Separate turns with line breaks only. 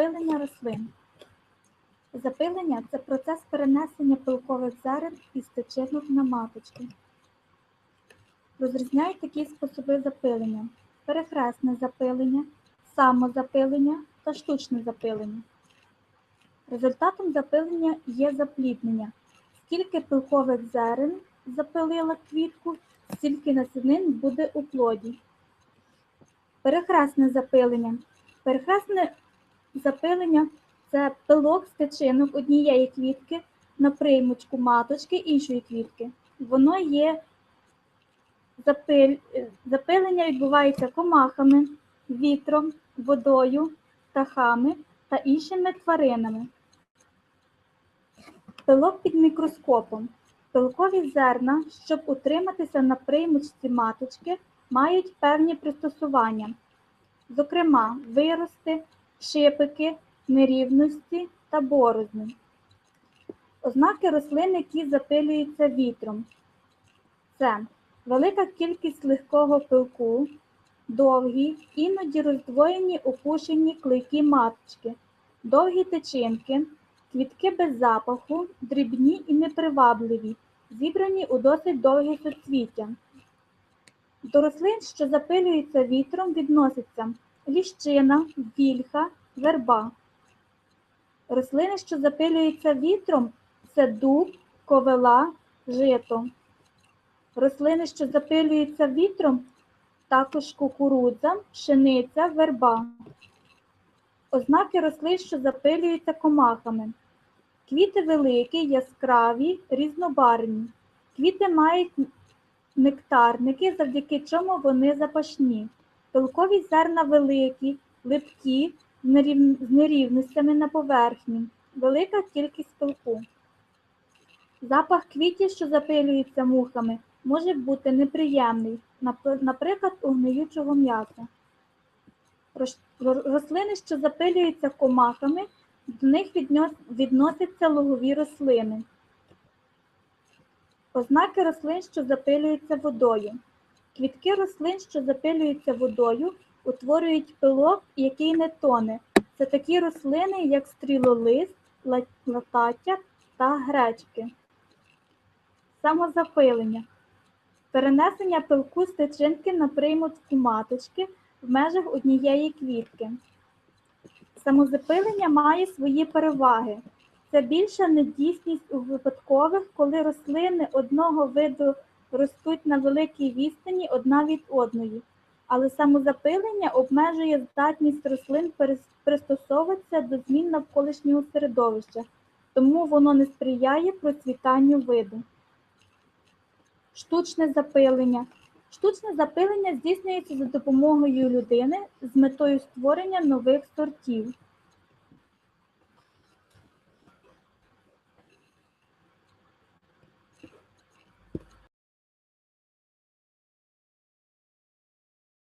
Запилення рослин. Запилення це процес перенесення пилкових зерен із тичинок на маточки. Розрізняють такі способи запилення: перехресне запилення, самозапилення та штучне запилення. Результатом запилення є запліднення. Скільки пилкових зерен запилила квітку, стільки насінин буде у плоді. Перехресне запилення. Перехресне запилення це пилок з тичинок однієї квітки на приймочку маточки іншої квітки. Воно є запиль... запилення відбувається комахами, вітром, водою, птахами та іншими тваринами. Пилок під мікроскопом. Пилкові зерна, щоб утриматися на приймочці маточки, мають певні пристосування, зокрема, вирости, шипики, нерівності та борозни. Ознаки рослин, які запилюються вітром. Це велика кількість легкого пилку, довгі, іноді роздвоєні опушені клейкі маточки, довгі тичинки, квітки без запаху, дрібні і непривабливі, зібрані у досить довгі суцвіття. До рослин, що запилюються вітром, відносяться ліщина, вільха, верба. Рослини, що запилюються вітром, це дуб, ковела, жито. Рослини, що запилюються вітром, також кукурудза, пшениця, верба. Ознаки рослин, що запилюються комахами. Квіти великі, яскраві, різнобарвні. Квіти мають нектарники, завдяки чому вони запашні. Пилкові зерна великі, липкі, з нерівностями на поверхні, велика кількість пилку. Запах квітів, що запилюються мухами, може бути неприємний, наприклад, у гниючого м'яса. Рослини, що запилюються комахами, до них відносяться лугові рослини. Ознаки рослин, що запилюються водою. Квітки рослин, що запилюються водою, утворюють пилок, який не тоне. Це такі рослини, як стрілолист, ла- латаття та гречки. Самозапилення. Перенесення пилку з тичинки на приймутку маточки в межах однієї квітки. Самозапилення має свої переваги. Це більша недійсність у випадкових, коли рослини одного виду ростуть на великій відстані одна від одної, але самозапилення обмежує здатність рослин пристосовуватися до змін навколишнього середовища, тому воно не сприяє процвітанню виду. Штучне запилення. Штучне запилення здійснюється за допомогою людини з метою створення нових сортів.